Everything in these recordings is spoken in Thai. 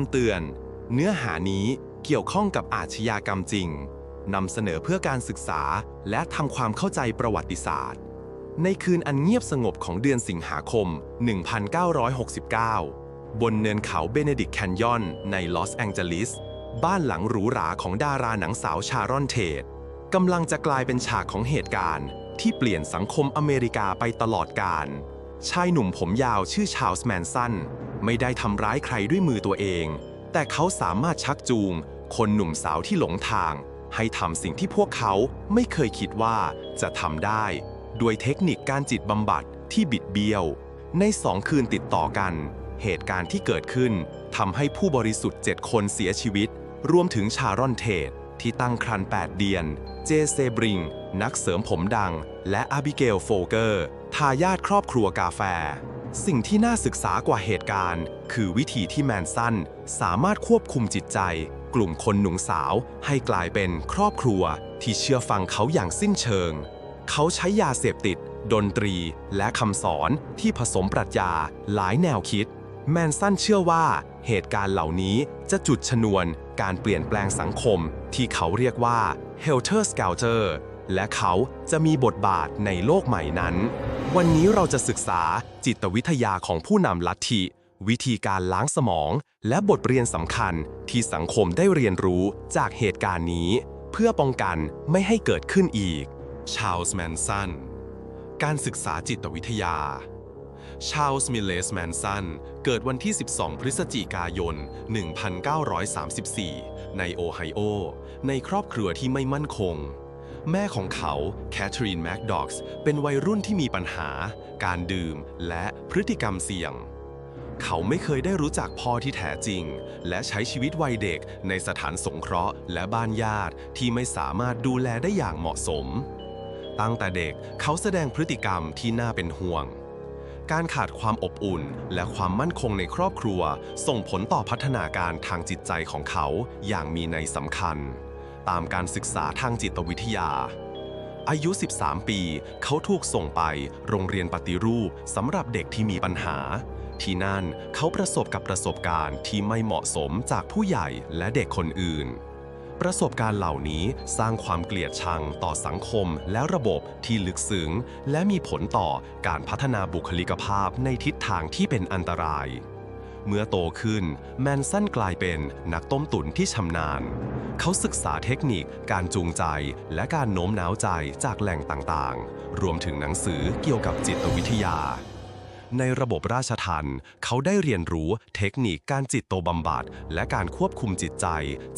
ำเตือน เนื้อหานี้เกี่ยวข้องกับอาชญากรรมจริงนำเสนอเพื่อการศึกษาและทำความเข้าใจประวัติศาสตร์ ในคืนอันเงียบสงบของเดือนสิงหาคม 1969 บนเนินเขาเบเนดิกแคนยอนในลอสแองเจลิส บ้านหลังหรูหราของดาราหนังสาวชารอนเทดกำลังจะกลายเป็นฉากของเหตุการณ์ ที่เปลี่ยนสังคมอเมริกาไปตลอดกาลชายหนุ่มผมยาวชื่อชาลส์แมนสัน ไม่ได้ทำร้ายใครด้วยมือตัวเอง แต่เขาสามารถชักจูง คนหนุ่มสาวที่หลงทาง ให้ทำสิ่งที่พวกเขาไม่เคยคิดว่าจะทำได้ ด้วยเทคนิคการจิตบำบัดที่บิดเบี้ยว ในสองคืนติดต่อกัน เหตุการณ์ที่เกิดขึ้นทำให้ผู้บริสุทธิ์7คนเสียชีวิต รวมถึงชารอนเทดที่ตั้งครรภ์8เดือน เจเซบริง นักเสริมผมดัง และอาบิเกลโฟเกอร์ ทายาทครอบครัวกาแฟ สิ่งที่น่าศึกษากว่าเหตุการณ์ คือวิธีที่แมนสันสามารถควบคุมจิตใจ กลุ่มคนหนุ่มสาวให้กลายเป็นครอบครัว ที่เชื่อฟังเขาอย่างสิ้นเชิง เขาใช้ยาเสพติด ดนตรี และคำสอนที่ผสมปรัชญาหลายแนวคิด แมนสันเชื่อว่า เหตุการณ์เหล่านี้จะจุดชนวนการเปลี่ยนแปลงสังคม ที่เขาเรียกว่า Helter Skelter และเขาจะมีบทบาทในโลกใหม่นั้น วันนี้เราจะศึกษาจิตวิทยาของผู้นำลัทธิ วิธีการล้างสมอง และบทเรียนสำคัญที่สังคมได้เรียนรู้จากเหตุการณ์นี้ เพื่อป้องกันไม่ให้เกิดขึ้นอีก ชาลส์แมนสัน การศึกษาจิตวิทยา ชาลส์มิเลสแมนสัน เกิดวันที่ 12 พฤศจิกายน 1934 ในโอไฮโอ ในครอบครัวที่ไม่มั่นคง แม่ของเขาแคทเธอรีนแมคดอกส์เป็นวัยรุ่นที่มีปัญหา การดื่ม และพฤติกรรมเสี่ยง เขาไม่เคยได้รู้จักพ่อที่แท้จริง และใช้ชีวิตวัยเด็กในสถานสงเคราะห์ และบ้านญาติที่ไม่สามารถดูแลได้อย่างเหมาะสม ตั้งแต่เด็กเขาแสดงพฤติกรรมที่น่าเป็นห่วง การขาดความอบอุ่น และความมั่นคงในครอบครัว ส่งผลต่อพัฒนาการทางจิตใจของเขาอย่างมีในยสำคัญ ตามการศึกษาทางจิตวิทยา อายุ 13 ปี เขาถูกส่งไปโรงเรียนปฏิรูปสำหรับเด็กที่มีปัญหา ที่นั่นเขาประสบกับประสบการณ์ที่ไม่เหมาะสมจากผู้ใหญ่และเด็กคนอื่น ประสบการณ์เหล่านี้สร้างความเกลียดชังต่อสังคมและระบบที่ลึกซึ้งและมีผลต่อการพัฒนาบุคลิกภาพในทิศทางที่เป็นอันตรายเมื่อโตขึ้น แมนสันกลายเป็นนักต้มตุ๋นที่ชำนาญ เขาศึกษาเทคนิค การจูงใจ และการโน้มน้าวใจจากแหล่งต่างๆ รวมถึงหนังสือเกี่ยวกับจิตวิทยา ในระบบราชทัณฑ์เขาได้เรียนรู้เทคนิคการจิตโตบำบัด และการควบคุมจิตใจ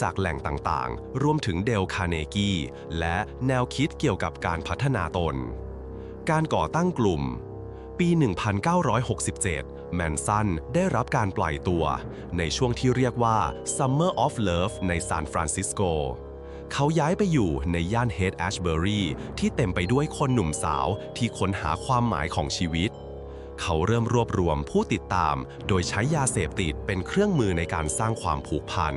จากแหล่งต่างๆ รวมถึงเดลคาเนกี และแนวคิดเกี่ยวกับการพัฒนาตน การก่อตั้งกลุ่ม ปี 1967 แมนสันได้รับการปล่อยตัว ในช่วงที่เรียกว่า Summer of Love ในซานฟรานซิสโก เขาย้ายไปอยู่ในย่านเฮดแอชเบอรีที่เต็มไปด้วยคนหนุ่มสาวที่ค้นหาความหมายของชีวิต เขาเริ่มรวบรวมผู้ติดตาม โดยใช้ยาเสพติดเป็นเครื่องมือในการสร้างความผูกพัน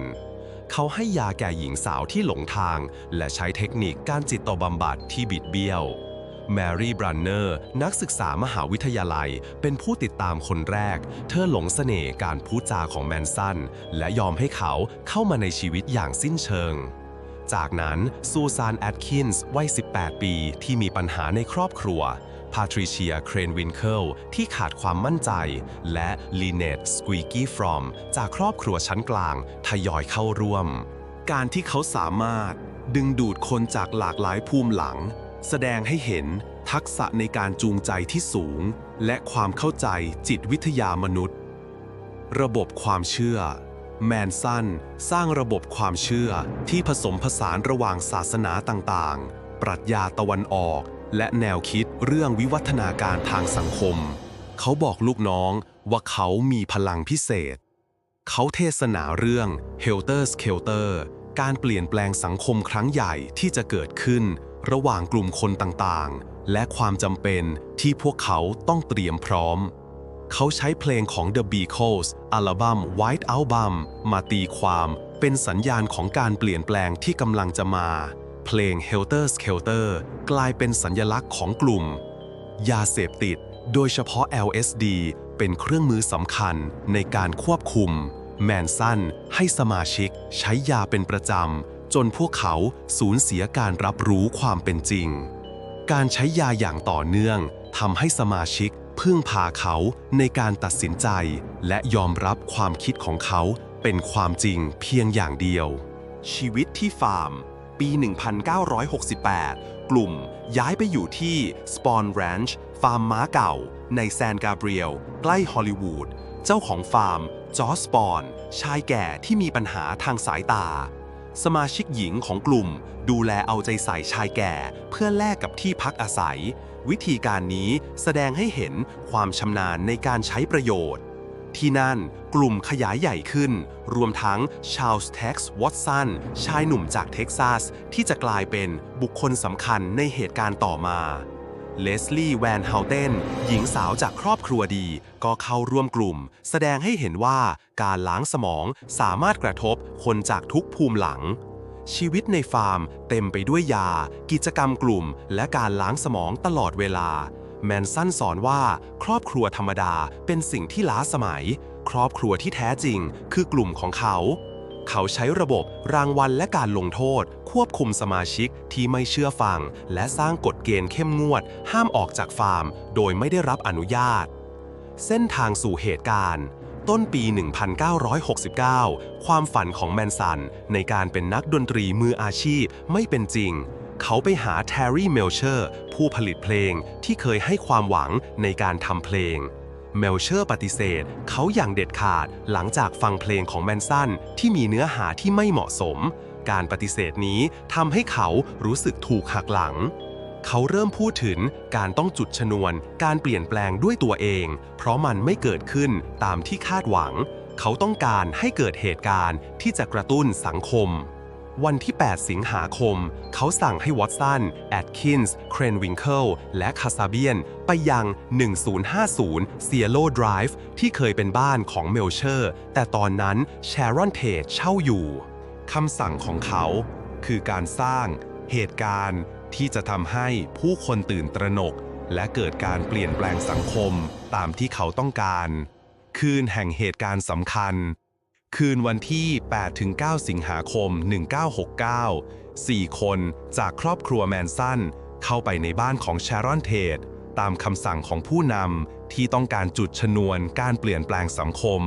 เขาให้ยาแก่หญิงสาวที่หลงทาง และใช้เทคนิคการจิตบำบัดที่บิดเบี้ยว แมรี่บรันเนอร์นักศึกษามหาวิทยาลัย เป็นผู้ติดตามคนแรก เธอหลงเสน่ห์การพูดจาของแมนสันและยอมให้เขาเข้ามาในชีวิตอย่างสิ้นเชิง จากนั้นซูซานแอดคินส์วัย 18 ปีที่มีปัญหาในครอบครัวพาทริเชีย เครนวินเคิล ที่ขาดความมั่นใจ และลีเนตสควีกี้ฟรอม จากครอบครัวชั้นกลาง ทยอยเข้าร่วม การที่เขาสามารถดึงดูดคนจากหลากหลายภูมิหลัง แสดงให้เห็นทักษะในการจูงใจที่สูง และความเข้าใจจิตวิทยามนุษย์ ระบบความเชื่อ แมนสันสร้างระบบความเชื่อที่ผสมผสานระหว่างศาสนาต่างๆ ปรัชญาตะวันออก และแนวคิดเรื่องวิวัฒนาการทางสังคม เขาบอกลูกน้องว่าเขามีพลังพิเศษ เขาเทศนาเรื่อง Helter Skelter การเปลี่ยนแปลงสังคมครั้งใหญ่ที่จะเกิดขึ้น ระหว่างกลุ่มคนต่างๆ และความจำเป็นที่พวกเขาต้องเตรียมพร้อม เขาใช้เพลงของ The Beatles อัลบั้ม White Album มาตีความเป็นสัญญาณของการเปลี่ยนแปลงที่กำลังจะมา เพลง Helter Skelter กลายเป็นสัญลักษณ์ของกลุ่ม ยาเสพติด โดยเฉพาะ LSD เป็นเครื่องมือสำคัญในการควบคุม แมนสันให้สมาชิกใช้ยาเป็นประจำ จนพวกเขาสูญเสียการรับรู้ความเป็นจริง การใช้ยาอย่างต่อเนื่องทำให้สมาชิกพึ่งพาเขาในการตัดสินใจ และยอมรับความคิดของเขาเป็นความจริงเพียงอย่างเดียว ชีวิตที่ฟาร์ม ปี 1968 กลุ่มย้ายไปอยู่ที่ Spawn Ranch ฟาร์มม้าเก่า ในแซนกาเบรียลใกล้ฮอลลีวูด เจ้าของฟาร์ม จอสปอน ชายแก่ที่มีปัญหาทางสายตา สมาชิกหญิงของกลุ่ม ดูแลเอาใจใส่ชายแก่ เพื่อแลกกับที่พักอาศัย วิธีการนี้แสดงให้เห็นความชำนาญในการใช้ประโยชน์ ที่นั่นกลุ่มขยายใหญ่ขึ้น รวมทั้งชาลส์เท็กซ์วอตสันชายหนุ่มจากเท็กซัสที่จะกลายเป็นบุคคลสำคัญในเหตุการณ์ต่อมา เลสลี่แวนเฮาเทนหญิงสาวจากครอบครัวดี ก็เข้าร่วมกลุ่ม แสดงให้เห็นว่าการล้างสมองสามารถกระทบคนจากทุกภูมิหลัง ชีวิตในฟาร์มเต็มไปด้วยยา กิจกรรมกลุ่ม และการล้างสมองตลอดเวลา แมนสันสอนว่าครอบครัวธรรมดาเป็นสิ่งที่ล้าสมัย ครอบครัวที่แท้จริงคือกลุ่มของเขา เขาใช้ระบบรางวัลและการลงโทษ ควบคุมสมาชิกที่ไม่เชื่อฟัง และสร้างกฎเกณฑ์เข้มงวด ห้ามออกจากฟาร์ม โดยไม่ได้รับอนุญาต เส้นทางสู่เหตุการณ์ ต้นปี 1969 ความฝันของแมนสัน ในการเป็นนักดนตรีมืออาชีพไม่เป็นจริงเขาไปหาแทร์รี่เมลเชอร์ ผู้ผลิตเพลงที่เคยให้ความหวังในการทำเพลง เมลเชอร์ปฏิเสธ เขาอย่างเด็ดขาดหลังจากฟังเพลงของแมนสันที่มีเนื้อหาที่ไม่เหมาะสม การปฏิเสธนี้ทำให้เขารู้สึกถูกหักหลัง เขาเริ่มพูดถึงการต้องจุดชนวน การเปลี่ยนแปลงด้วยตัวเอง เพราะมันไม่เกิดขึ้นตามที่คาดหวัง เขาต้องการให้เกิดเหตุการณ์ที่จะกระตุ้นสังคม วันที่ 8 สิงหาคม เขาสั่งให้วอตสัน แอดคินส์ เครนวิงเคิล และคาซาเบียน ไปยัง 1050เซียโลดรฟ์ที่เคยเป็นบ้านของเมลเชอร์ แต่ตอนนั้นแชรอนเทจเช่าอยู่คำสั่งของเขาคือการสร้างเหตุการณ์ที่จะทำให้ผู้คนตื่นตระหนก และเกิดการเปลี่ยนแปลงสังคมตามที่เขาต้องการ คืนแห่งเหตุการณ์สำคัญ คืนวันที่ 8-9 สิงหาคม 1969 4 คนจากครอบครัวแมนสันเข้าไปในบ้านของแชรอนเทดตามคำสั่งของผู้นำที่ต้องการจุดชนวนการเปลี่ยนแปลงสังคม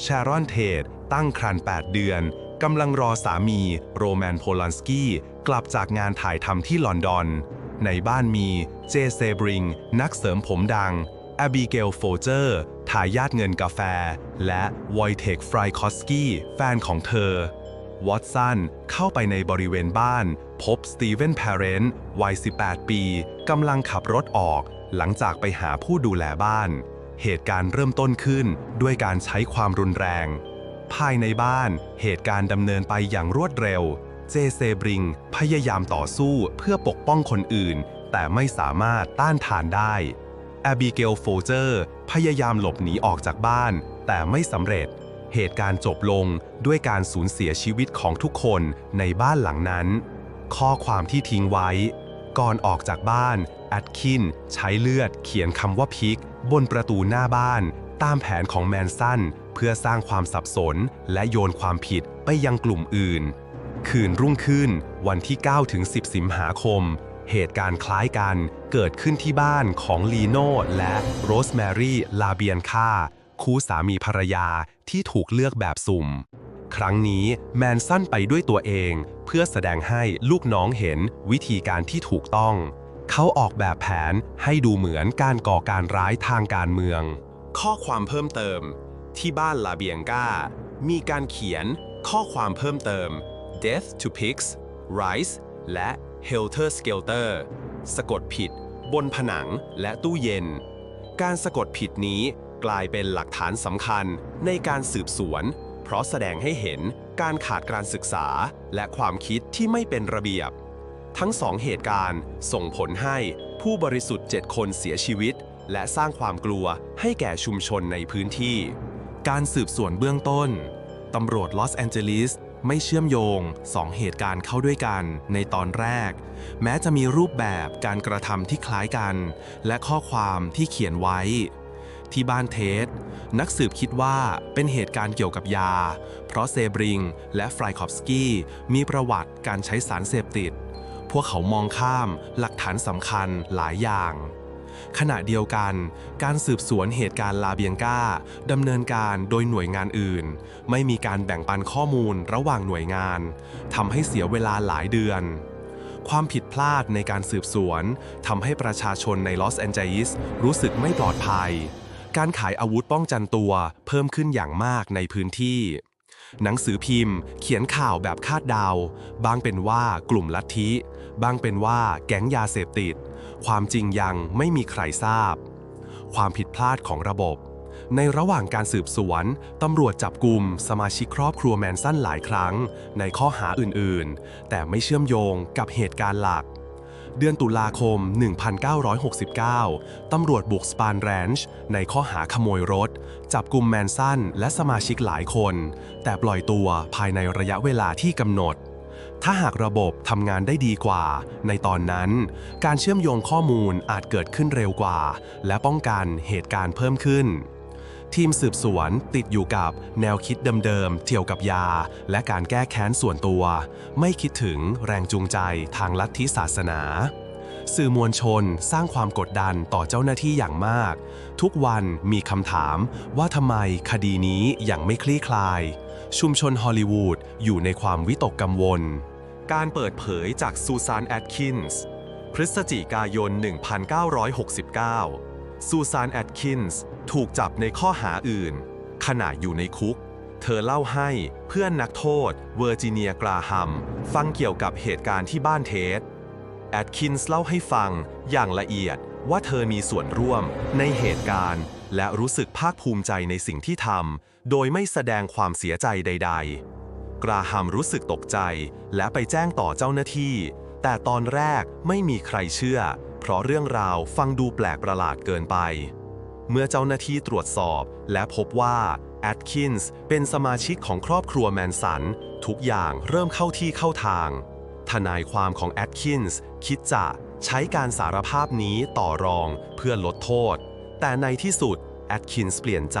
แชรอนเทดตั้งครรภ์8 เดือนกำลังรอสามีโรแมนโพลันสกี้กลับจากงานถ่ายทำที่ลอนดอน ในบ้านมีเจเซบริง นักเสริมผมดัง แอบิเกลโฟเจอร์ ทายาทเงินกาแฟ และวอยเทคฟรายคอสกี้แฟนของเธอ วอตสันเข้าไปในบริเวณบ้าน พบสตีเวนแพเรนต์วัย 18 ปีกำลังขับรถออก หลังจากไปหาผู้ดูแลบ้าน เหตุการณ์เริ่มต้นขึ้นด้วยการใช้ความรุนแรง ภายในบ้านเหตุการณ์ดำเนินไปอย่างรวดเร็ว เจเซบริงพยายามต่อสู้เพื่อปกป้องคนอื่น แต่ไม่สามารถต้านทานได้ แอบิเกลโฟเจอร์พยายามหลบหนีออกจากบ้าน แต่ไม่สำเร็จ เหตุการณ์จบลงด้วยการสูญเสียชีวิตของทุกคนในบ้านหลังนั้น ข้อความที่ทิ้งไว้ ก่อนออกจากบ้านแอดคินใช้เลือดเขียนคำว่าพิก บนประตูหน้าบ้าน ตามแผนของแมนสันเพื่อสร้างความสับสนและโยนความผิดไปยังกลุ่มอื่น คืนรุ่งขึ้นวันที่ 9 ถึง 10 สิงหาคม เหตุการณ์คล้ายกันเกิดขึ้นที่บ้านของลีโน่และโรสแมรี่ลาเบียนคาคู่สามีภรรยาที่ถูกเลือกแบบสุ่ม ครั้งนี้แมนสันไปด้วยตัวเอง เพื่อแสดงให้ลูกน้องเห็นวิธีการที่ถูกต้อง เขาออกแบบแผนให้ดูเหมือนการก่อการร้ายทางการเมือง ข้อความเพิ่มเติม ที่บ้านลาเบียงกามีการเขียนข้อความเพิ่มเติม death to pigs rice และ helter skelter สะกดผิด บนผนังและตู้เย็น การสะกดผิดนี้กลายเป็นหลักฐานสำคัญในการสืบสวน เพราะแสดงให้เห็นการขาดการศึกษาและความคิดที่ไม่เป็นระเบียบ ทั้งสองเหตุการณ์ส่งผลให้ผู้บริสุทธิ์ 7 คนเสียชีวิต และสร้างความกลัวให้แก่ชุมชนในพื้นที่ การสืบสวนเบื้องต้น ตำรวจลอสแอนเจลิส ไม่เชื่อมโยงสองเหตุการณ์เข้าด้วยกันในตอนแรก แม้จะมีรูปแบบการกระทำที่คล้ายกัน และข้อความที่เขียนไว้ ที่บ้านเทส นักสืบคิดว่าเป็นเหตุการณ์เกี่ยวกับยา เพราะเซบริง และฟรายคอฟสกี้มีประวัติการใช้สารเสพติด พวกเขามองข้ามหลักฐานสำคัญหลายอย่าง ขณะเดียวกัน การสืบสวนเหตุการณ์ลาเบียงกาดำเนินการโดยหน่วยงานอื่น ไม่มีการแบ่งปันข้อมูลระหว่างหน่วยงานทำให้เสียเวลาหลายเดือน ความผิดพลาดในการสืบสวนทำให้ประชาชนในลอสแอนเจลิสรู้สึกไม่ปลอดภัย การขายอาวุธป้องกันตัวเพิ่มขึ้นอย่างมากในพื้นที่หนังสือพิมพ์ เขียนข่าวแบบคาดเดา บางเป็นว่ากลุ่มลัทธิ บางเป็นว่าแก๊งยาเสพติด ความจริงยังไม่มีใครทราบ ความผิดพลาดของระบบ ในระหว่างการสืบสวน ตำรวจจับกลุ่มสมาชิกครอบครัวแมนสันหลายครั้ง ในข้อหาอื่นๆ แต่ไม่เชื่อมโยงกับเหตุการณ์หลัก เดือนตุลาคม 1969 ตำรวจบุกสปานแรนช์ในข้อหาขโมยรถ จับกลุ่มแมนสันและสมาชิกหลายคน แต่ปล่อยตัวภายในระยะเวลาที่กำหนด ถ้าหากระบบทำงานได้ดีกว่า ในตอนนั้น การเชื่อมโยงข้อมูลอาจเกิดขึ้นเร็วกว่า และป้องกันเหตุการณ์เพิ่มขึ้น ทีมสืบสวนติดอยู่กับแนวคิดเดิมๆเกี่ยวกับยา และการแก้แค้นส่วนตัว ไม่คิดถึงแรงจูงใจทางลัทธิศาสนาสื่อมวลชนสร้างความกดดันต่อเจ้าหน้าที่อย่างมาก ทุกวันมีคำถามว่าทำไมคดีนี้ยังไม่คลี่คลาย ชุมชนฮอลลีวูดอยู่ในความวิตกกังวล การเปิดเผยจากซูซานแอดคินส์พฤศจิกายน 1969 ซูซานแอดคินส์ถูกจับในข้อหาอื่น ขณะอยู่ในคุก เธอเล่าให้เพื่อนนักโทษเวอร์จิเนียกราฮัม ฟังเกี่ยวกับเหตุการณ์ที่บ้านเทสแอดคินส์เล่าให้ฟังอย่างละเอียดว่าเธอมีส่วนร่วมในเหตุการณ์ และรู้สึกภาคภูมิใจในสิ่งที่ทำโดยไม่แสดงความเสียใจใด ๆ กราฮัมรู้สึกตกใจ และไปแจ้งต่อเจ้าหน้าที่ แต่ตอนแรกไม่มีใครเชื่อ เพราะเรื่องราวฟังดูแปลกประหลาดเกินไป เมื่อเจ้าหน้าที่ตรวจสอบและพบว่าแอดคินส์เป็นสมาชิกของครอบครัวแมนสัน ทุกอย่างเริ่มเข้าที่เข้าทาง ทนายความของแอดคินส์คิดจะใช้การสารภาพนี้ต่อรองเพื่อลดโทษ แต่ในที่สุด แอดคินส์เปลี่ยนใจ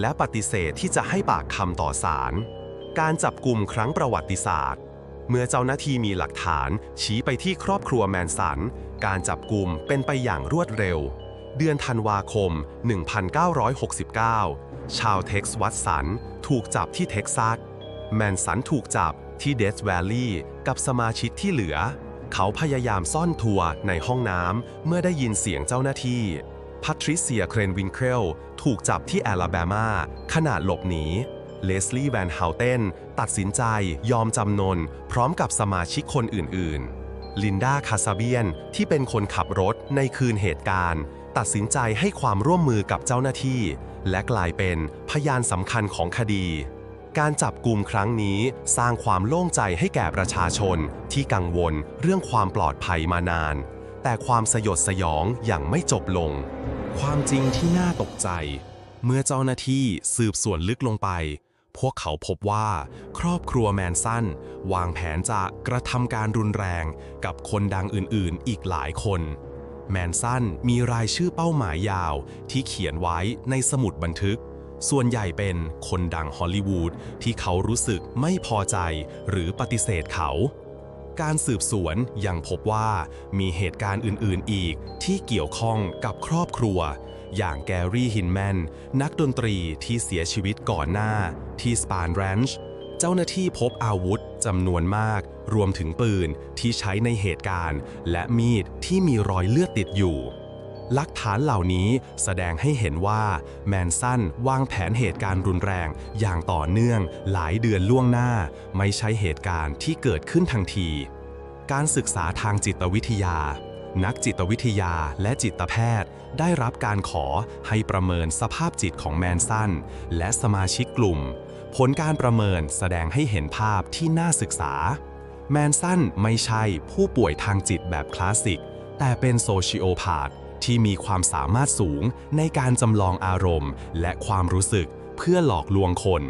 และปฏิเสธที่จะให้ปากคำต่อศาล การจับกลุ่มครั้งประวัติศาสตร์ เมื่อเจ้าหน้าที่มีหลักฐาน ชี้ไปที่ครอบครัวแมนสัน การจับกลุ่มเป็นไปอย่างรวดเร็ว เดือนธันวาคม 1969 ชาวเท็กซ์วัตสันถูกจับที่เท็กซัส แมนสันถูกจับที่เดสแวลลีย์กับสมาชิกที่เหลือ เขาพยายามซ่อนตัวในห้องน้ำเมื่อได้ยินเสียงเจ้าหน้าที่ พัทริเซีย เครนวินเคลถูกจับที่แอลาแบมาขณะหลบหนี เลสลีย์แวนเฮาเทนตัดสินใจยอมจำนน พร้อมกับสมาชิกคนอื่นๆ ลินดาคาซาเบียนที่เป็นคนขับรถในคืนเหตุการณ์ ตัดสินใจให้ความร่วมมือกับเจ้าหน้าที่ และกลายเป็นพยานสำคัญของคดี การจับกลุ่มครั้งนี้สร้างความโล่งใจให้แก่ประชาชนที่กังวลเรื่องความปลอดภัยมานาน แต่ความสยดสยองอย่างไม่จบลง ความจริงที่น่าตกใจ เมื่อเจ้าหน้าที่สืบสวนลึกลงไป พวกเขาพบว่าครอบครัวแมนสันวางแผนจะกระทำการรุนแรงกับคนดังอื่นๆ อีกหลายคนแมนสันมีรายชื่อเป้าหมายยาวที่เขียนไว้ในสมุดบันทึก ส่วนใหญ่เป็นคนดังฮอลลีวูดที่เขารู้สึกไม่พอใจหรือปฏิเสธเขา การสืบสวนยังพบว่ามีเหตุการณ์อื่นๆอีกที่เกี่ยวข้องกับครอบครัว อย่างแกรี่ฮินแมนนักดนตรีที่เสียชีวิตก่อนหน้าที่สปานแรนช์เจ้าหน้าที่พบอาวุธจำนวนมาก รวมถึงปืนที่ใช้ในเหตุการณ์ และมีดที่มีรอยเลือดติดอยู่ หลักฐานเหล่านี้แสดงให้เห็นว่าแมนสันวางแผนเหตุการณ์รุนแรงอย่างต่อเนื่องหลายเดือนล่วงหน้า ไม่ใช่เหตุการณ์ที่เกิดขึ้นทันที การศึกษาทางจิตวิทยา นักจิตวิทยาและจิตแพทย์ ได้รับการขอให้ประเมินสภาพจิตของแมนสันและสมาชิกกลุ่ม ผลการประเมินแสดงให้เห็นภาพที่น่าศึกษา แมนสันไม่ใช่ผู้ป่วยทางจิตแบบคลาสสิก แต่เป็นโซชิโอพาธ ที่มีความสามารถสูงในการจำลองอารมณ์ และความรู้สึกเพื่อหลอกลวงคน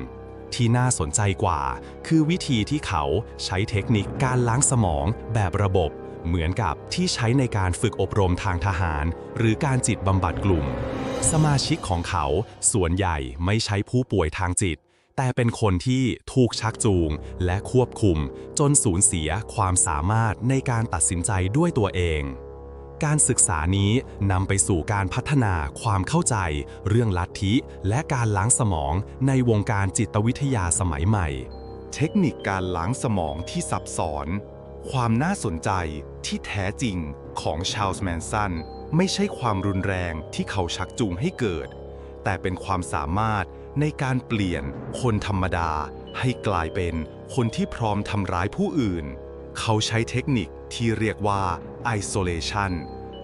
ที่น่าสนใจกว่า คือวิธีที่เขาใช้เทคนิคการล้างสมองแบบระบบ เหมือนกับที่ใช้ในการฝึกอบรมทางทหาร หรือการจิตบำบัดกลุ่ม สมาชิกของเขาส่วนใหญ่ไม่ใช่ผู้ป่วยทางจิตแต่เป็นคนที่ถูกชักจูงและควบคุม จนสูญเสียความสามารถในการตัดสินใจด้วยตัวเอง การศึกษานี้นำไปสู่การพัฒนาความเข้าใจ เรื่องลัทธิ และการล้างสมองในวงการจิตวิทยาสมัยใหม่ เทคนิคการล้างสมองที่ซับซ้อน ความน่าสนใจที่แท้จริงของชาลส์แมนสันไม่ใช่ความรุนแรงที่เขาชักจูงให้เกิด แต่เป็นความสามารถในการเปลี่ยนคนธรรมดา ให้กลายเป็นคนที่พร้อมทำร้ายผู้อื่น เขาใช้เทคนิคที่เรียกว่า isolation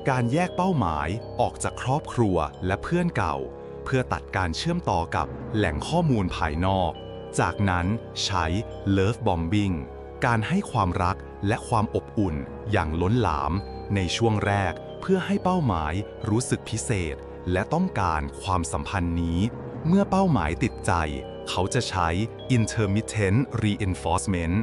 การแยกเป้าหมายออกจากครอบครัวและเพื่อนเก่า เพื่อตัดการเชื่อมต่อกับแหล่งข้อมูลภายนอก จากนั้นใช้ love bombing การให้ความรักและความอบอุ่นอย่างล้นหลาม ในช่วงแรกเพื่อให้เป้าหมายรู้สึกพิเศษ และต้องการความสัมพันธ์นี้ เมื่อเป้าหมายติดใจ เขาจะใช้ intermittent reinforcement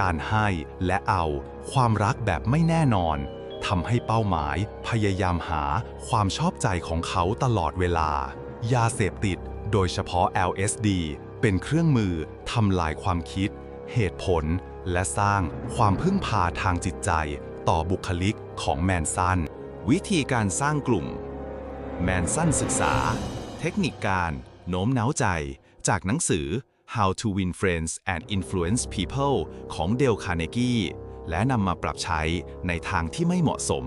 การให้และเอาความรักแบบไม่แน่นอน ทำให้เป้าหมายพยายามหาความชอบใจของเขาตลอดเวลา ยาเสพติด โดยเฉพาะ LSD เป็นเครื่องมือทำลายความคิด เหตุผล และสร้างความพึ่งพาทางจิตใจ ต่อบุคลิกของแมนซัน วิธีการสร้างกลุ่ม แมนสั้นศึกษา เทคนิคการ โน้มน้าวใจ จากหนังสือ How to Win Friends and Influence People ของเดลคาร์เนกี และนำมาปรับใช้ในทางที่ไม่เหมาะสม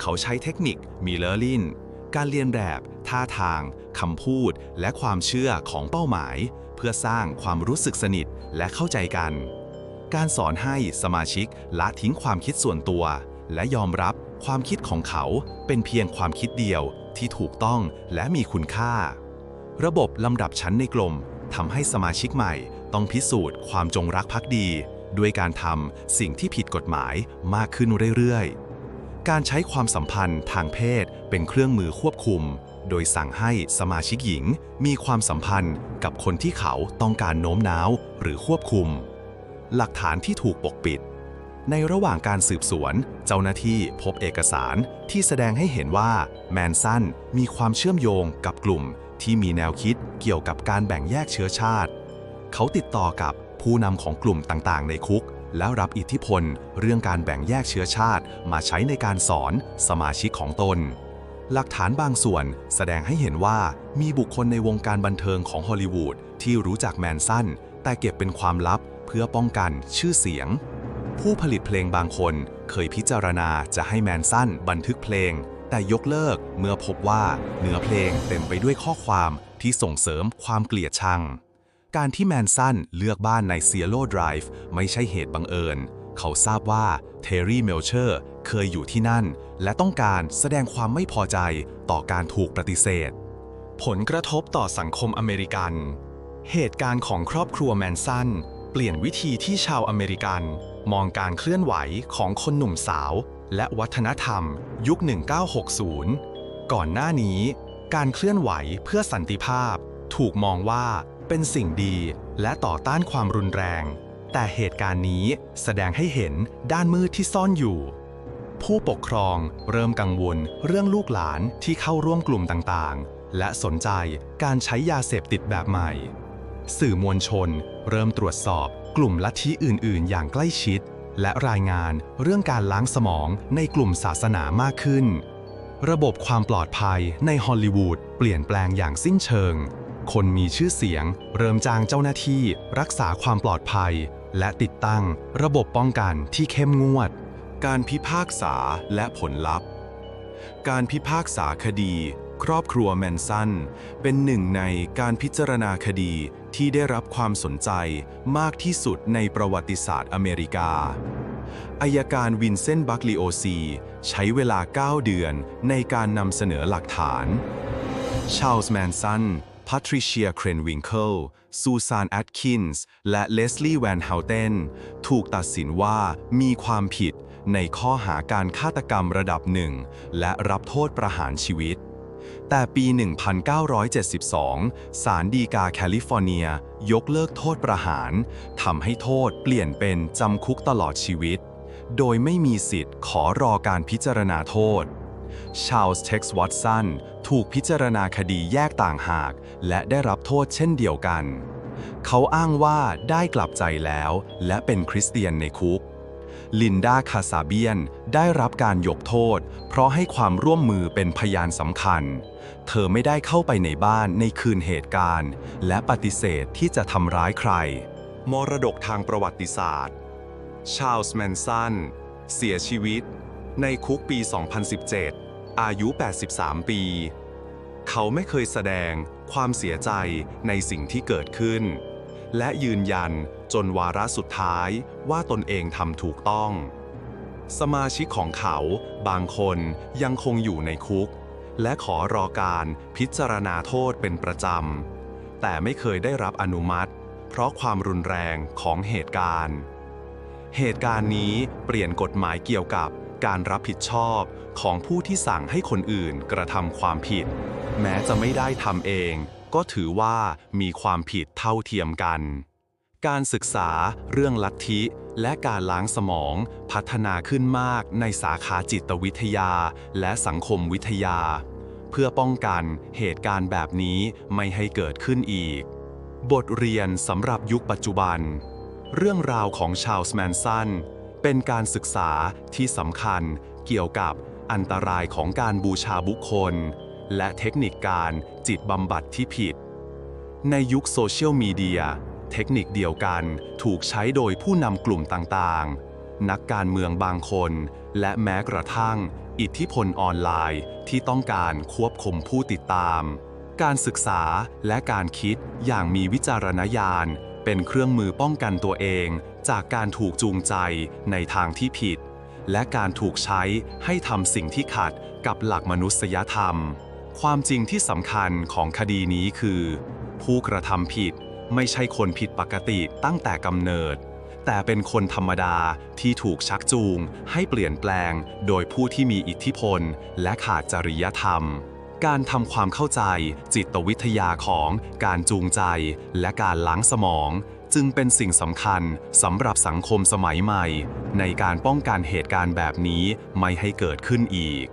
เขาใช้เทคนิคมิเลอร์ลินการเรียนแบบ ท่าทาง คำพูด และความเชื่อของเป้าหมาย เพื่อสร้างความรู้สึกสนิทและเข้าใจกัน การสอนให้สมาชิกละทิ้งความคิดส่วนตัว และยอมรับความคิดของเขาเป็นเพียงความคิดเดียวที่ถูกต้องและมีคุณค่า ระบบลำดับชั้นในกลุ่มทำให้สมาชิกใหม่ต้องพิสูจน์ความจงรักภักดี ด้วยการทำสิ่งที่ผิดกฎหมายมากขึ้นเรื่อยๆ การใช้ความสัมพันธ์ทางเพศเป็นเครื่องมือควบคุม โดยสั่งให้สมาชิกหญิงมีความสัมพันธ์กับคนที่เขาต้องการโน้มน้าวหรือควบคุม หลักฐานที่ถูกปกปิด ในระหว่างการสืบสวน เจ้าหน้าที่พบเอกสารที่แสดงให้เห็นว่าแมนสันมีความเชื่อมโยงกับกลุ่มที่มีแนวคิดเกี่ยวกับการแบ่งแยกเชื้อชาติ เขาติดต่อกับ ผู้นำของกลุ่มต่างๆ ในคุก แล้วรับอิทธิพล เรื่องการแบ่งแยกเชื้อชาติ มาใช้ในการสอนสมาชิกของตน หลักฐานบางส่วนแสดงให้เห็นว่ามีบุคคลในวงการบันเทิงของฮอลลีวูดที่รู้จักแมนสันแต่เก็บเป็นความลับเพื่อป้องกันชื่อเสียง ผู้ผลิตเพลงบางคนเคยพิจารณาจะให้แมนสันบันทึกเพลง แต่ยกเลิกเมื่อพบว่าเนื้อเพลงเต็มไปด้วยข้อความที่ส่งเสริมความเกลียดชัง การที่แมนสันเลือกบ้านในเซียโลไดรฟ์ไม่ใช่เหตุบังเอิญ เขาทราบว่าเทอร์รี่เมลเชอร์เคยอยู่ที่นั่น และต้องการแสดงความไม่พอใจต่อการถูกปฏิเสธ ผลกระทบต่อสังคมอเมริกัน เหตุการณ์ของครอบครัวแมนสันเปลี่ยนวิธีที่ชาวอเมริกัน มองการเคลื่อนไหวของคนหนุ่มสาว และวัฒนธรรม ยุค 1960 ก่อนหน้านี้ การเคลื่อนไหวเพื่อสันติภาพ ถูกมองว่า เป็นสิ่งดีและต่อต้านความรุนแรง แต่เหตุการณ์นี้แสดงให้เห็นด้านมืดที่ซ่อนอยู่ ผู้ปกครองเริ่มกังวลเรื่องลูกหลานที่เข้าร่วมกลุ่มต่างๆ และสนใจการใช้ยาเสพติดแบบใหม่ สื่อมวลชนเริ่มตรวจสอบกลุ่มลัทธิอื่น ๆ อย่างใกล้ชิด และรายงานเรื่องการล้างสมองในกลุ่มศาสนามากขึ้น ระบบความปลอดภัยในฮอลลีวูดเปลี่ยนแปลงอย่างสิ้นเชิง คนมีชื่อเสียง เริ่มจ้างเจ้าหน้าที่ รักษาความปลอดภัย และติดตั้ง ระบบป้องกันที่เข้มงวด การพิพากษาและผลลัพธ์ การพิพากษาคดี ครอบครัวแมนสันเป็นหนึ่งในการพิจารณาคดีที่ได้รับความสนใจมากที่สุดในประวัติศาสตร์อเมริกาอายการวินเซนต์บัคลีโอซี ใช้เวลา 9 เดือนในการนำเสนอหลักฐาน ชาลส์แมนสัน พัทริเชีย เครนวิงเคิล ซูซาน แอตคินส์ และเลสลีย์ แวนเฮาเทน ถูกตัดสินว่ามีความผิดในข้อหาการฆาตกรรมระดับหนึ่ง และรับโทษประหารชีวิต แต่ปี 1972 ศาลฎีกาแคลิฟอร์เนีย ยกเลิกโทษประหารทำให้โทษเปลี่ยนเป็นจำคุกตลอดชีวิต โดยไม่มีสิทธิ์ขอรอการพิจารณาโทษ ชาลส์เท็กซ์วอตสันถูกพิจารณาคดีแยกต่างหาก และได้รับโทษเช่นเดียวกัน เขาอ้างว่าได้กลับใจแล้ว และเป็นคริสเตียนในคุก ลินดาคาซาเบียนได้รับการยกโทษ เพราะให้ความร่วมมือเป็นพยานสำคัญ เธอไม่ได้เข้าไปในบ้านในคืนเหตุการณ์ และปฏิเสธที่จะทำร้ายใคร มรดกทางประวัติศาสตร์ ชาลส์แมนสันเสียชีวิต ในคุกปี 2017 อายุ 83 ปี เขาไม่เคยแสดงความเสียใจในสิ่งที่เกิดขึ้น และยืนยันจนวาระสุดท้ายว่าตนเองทำถูกต้อง สมาชิกของเขาบางคนยังคงอยู่ในคุก และขอรอการพิจารณาโทษเป็นประจำ แต่ไม่เคยได้รับอนุมัติ เพราะความรุนแรงของเหตุการณ์ เหตุการณ์นี้เปลี่ยนกฎหมายเกี่ยวกับ การรับผิดชอบของผู้ที่สั่งให้คนอื่นกระทำความผิด แม้จะไม่ได้ทำเอง ก็ถือว่ามีความผิดเท่าเทียมกัน การศึกษาเรื่องลัทธิ และการล้างสมองพัฒนาขึ้นมากในสาขาจิตวิทยา และสังคมวิทยา เพื่อป้องกันเหตุการณ์แบบนี้ไม่ให้เกิดขึ้นอีก บทเรียนสำหรับยุคปัจจุบัน เรื่องราวของชาลส์แมนสัน เป็นการศึกษาที่สำคัญเกี่ยวกับอันตรายของการบูชาบุคคล และเทคนิคการจิตบำบัดที่ผิด ในยุคโซเชียลมีเดีย เทคนิคเดียวกันถูกใช้โดยผู้นำกลุ่มต่างๆ นักการเมืองบางคน และแม้กระทั่ง อิทธิพลออนไลน์ที่ต้องการควบคุมผู้ติดตาม การศึกษาและการคิดอย่างมีวิจารณญาณ เป็นเครื่องมือป้องกันตัวเอง จากการถูกจูงใจในทางที่ผิด และการถูกใช้ให้ทำสิ่งที่ขัดกับหลักมนุษยธรรม ความจริงที่สำคัญของคดีนี้คือ ผู้กระทำผิดไม่ใช่คนผิดปกติตั้งแต่กำเนิด แต่เป็นคนธรรมดาที่ถูกชักจูง ให้เปลี่ยนแปลง โดยผู้ที่มีอิทธิพล และขาดจริยธรรมการทำความเข้าใจจิตวิทยาของการจูงใจ และการล้างสมอง จึงเป็นสิ่งสำคัญสำหรับสังคมสมัยใหม่ ในการป้องกันเหตุการณ์แบบนี้ไม่ให้เกิดขึ้นอีก